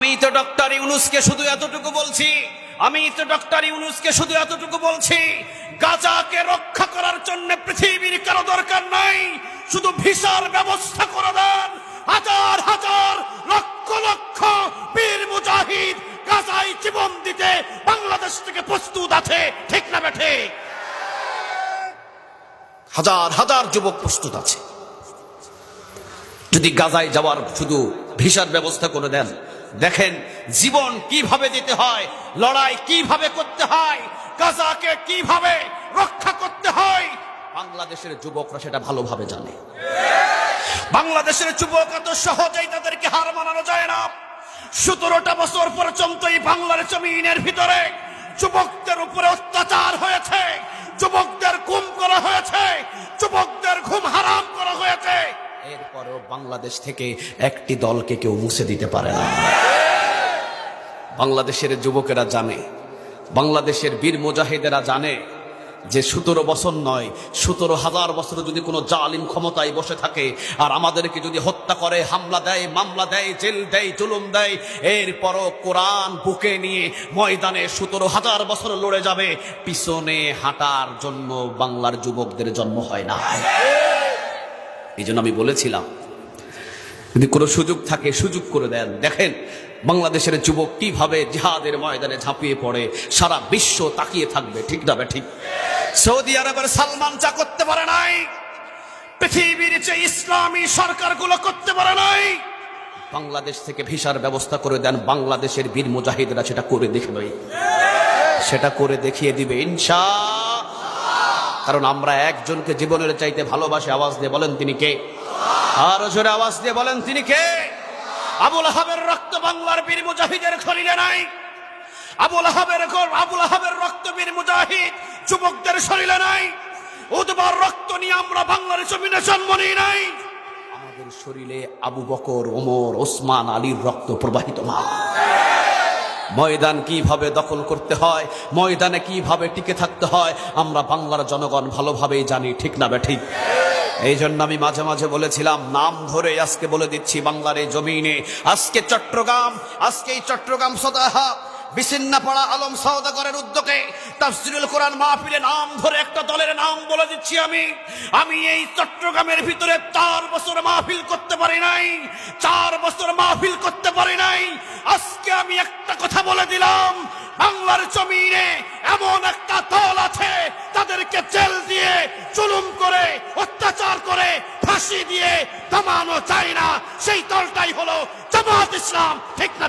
আমি তো ডক্টর ইউনুসকে শুধু এতটুকু বলছি, আমি তো ডক্টর ইউনুসকে শুধু এতটুকু বলছি, গাজাকে রক্ষা করার জন্য পৃথিবীর কারও দরকার নাই, শুধু ভিসার ব্যবস্থা করে দেন। হাজার হাজার লক্ষ লক্ষ বীর মুজাহিদ গাজায় জীবন দিতে বাংলাদেশ থেকে প্রস্তুত আছে, ঠিক না বেঠে? হাজার হাজার যুবক প্রস্তুত আছে। যদি গাজায় যাওয়ার শুধু ভিসার ব্যবস্থা করে দেন দেখেন জীবন কীভাবে দিতে হয়, লড়াই কীভাবে করতে হয় গাজাকে কীভাবে রক্ষা করতে হয়, বাংলাদেশের যুবকরা সেটা ভালোভাবে জানে। বাংলাদেশের যুবক এত সহজেই তাদেরকে হার মানানো যায় না। সতেরোটা বছর পর্যন্ত এই বাংলার জমিনের ভিতরে যুবকদের উপরে অত্যাচার হয়েছে যুবকদের গুম করা হয়েছে যুবকদের ঘুম হারাম করা হয়েছে এরপরেও বাংলাদেশ থেকে একটি দলকে কেউ মুছে দিতে পারে না। বাংলাদেশের যুবকেরা জানে, বাংলাদেশের বীর মুজাহিদেরা জানে যে সতেরো বছর নয়, সতেরো হাজার বছর যদি কোনো জালিম ক্ষমতায় বসে থাকে আর আমাদেরকে যদি হত্যা করে, হামলা দেয়, মামলা দেয়, জেল দেয়, জুলুম দেয়, এরপরও কোরআন বুকে নিয়ে ময়দানে সতেরো হাজার বছর লড়ে যাবে, পিছনে হাঁটার জন্য বাংলার যুবকদের জন্ম হয় না। এই জন্য আমি বলেছিলাম, যদি কোনো সুযোগ থাকে সুযোগ করে দেন। দেখেন, বাংলাদেশের যুবক কীভাবে জিহাদের ময়দানে ঝাঁপিয়ে পড়ে, সারা বিশ্ব তাকিয়ে থাকবে, ঠিক না ঠিক সৌদি আরবের সালমান চা করতে পারে নাই, পৃথিবীর যে ইসলামী সরকারগুলো করতে পারে নাই, বাংলাদেশ থেকে ভিসার ব্যবস্থা করে দেন, বাংলাদেশের বীর মুজাহিদরা সেটা করে দেখবে সেটা করে দেখিয়ে দিবে, ইনশা কারণ আমরা একজনকে জীবনের চাইতে ভালোবাসে আওয়াজ দিয়ে বলেন তিনি কে? আর জোরে আওয়াজ দিয়ে বলেন তিনি কে? আবুল আহাবের রক্ত বাংলার বীর মুজাহিদের খলিলে নাই। আবুল আহাবের আবুল আহাবের রক্ত বীর মুজাহিদ যুবকদের শরীরে নাই। উদ্বার রক্ত নিয়ে আমরা বাংলার জমিনে জন্ম নিই নাই। আমাদের শরীরে আবু বকর, ওমর, ওসমান, আলীর রক্ত প্রবাহিত না ময়দান কীভাবে দখল করতে হয়, ময়দানে কীভাবে টিকে থাকতে হয়, আমরা বাংলার জনগণ ভালোভাবেই জানি, ঠিক না বে ঠিক? এই জন্য আমি মাঝে মাঝে বলেছিলাম, নাম ধরে আজকে বলে দিচ্ছি বাংলার এই জমিনে, আজকে চট্টগ্রাম, আজকে এই চট্টগ্রাম সদাহা বিছিন্নাপাড়া আলম সওদাগরের উদ্যোগে তাফসিরুল কোরআন মাহফিলে নাম ধরে একটা দলের নাম বলে দিচ্ছি আমি। আমি এই চট্টগ্রামের ভিতরে চার বছর মাহফিল করতে পারি নাই, চার বছর মাহফিল করতে আমি একটা কথা বলে দিলাম। বাংলার জমিনে এমন একটা দল আছে, তাদেরকে জেল দিয়ে চুলুম করে, অত্যাচার করে, ফাঁসি দিয়ে থামানো চাই না। সেই দলটাই হলো জামাত ইসলাম। ঠিক না?